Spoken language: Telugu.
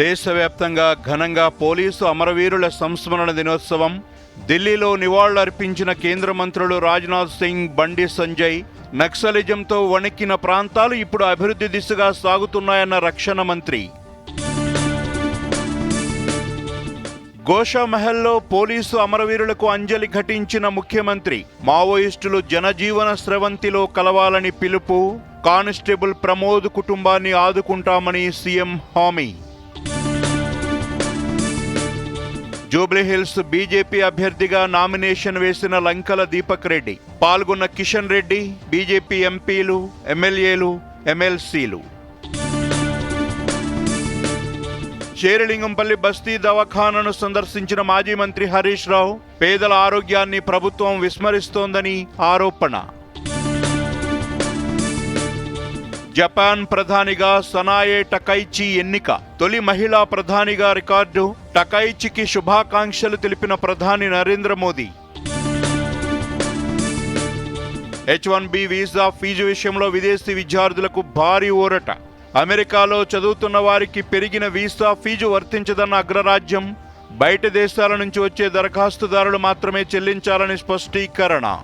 దేశవ్యాప్తంగా ఘనంగా పోలీసు అమరవీరుల సంస్మరణ దినోత్సవం ఢిల్లీలో నివాళులర్పించిన కేంద్ర మంత్రులు రాజ్నాథ్ సింగ్ బండి సంజయ్ నక్సలిజంతో వణికిన ప్రాంతాలు ఇప్పుడు అభివృద్ధి దిశగా సాగుతున్నాయన్న రక్షణ మంత్రి. గోషామహల్లో పోలీసు అమరవీరులకు అంజలి ఘటించిన ముఖ్యమంత్రి మావోయిస్టులు జనజీవన స్రవంతిలో కలవాలని పిలుపు కానిస్టేబుల్ ప్రమోద్ కుటుంబాన్ని ఆదుకుంటామని సీఎం హామీ. జూబ్లీహిల్స్ బీజేపీ అభ్యర్థిగా నామినేషన్ వేసిన లంకల దీపక్ రెడ్డి పాల్గొన్న కిషన్ రెడ్డి బీజేపీ ఎంపీలు ఎమ్మెల్యేలు ఎమ్మెల్సీలు. షేరిలింగంపల్లి బస్తీ దవాఖానను సందర్శించిన మాజీ మంత్రి హరీష్ రావు పేదల ఆరోగ్యాన్ని ప్రభుత్వం విస్మరిస్తోందని ఆరోపణ. జపాన్ ప్రధానిగా సనాయే టకైచి ఎన్నిక. తొలి మహిళా ప్రధానిగా రికార్డు టకైచికి శుభాకాంక్షలు తెలిపిన ప్రధాని Narendra Modi. H one B visa fee విషయంలో విదేశీ విద్యార్థులకు భారీ ఊరట. అమెరికాలో చదువుతున్న వారికి పెరిగిన వీసా ఫీజు వర్తించదన్న అగ్రరాజ్యం. బయట దేశాల నుంచి వచ్చే దరఖాస్తుదారులు మాత్రమే చెల్లించాలని స్పష్టీకరణ.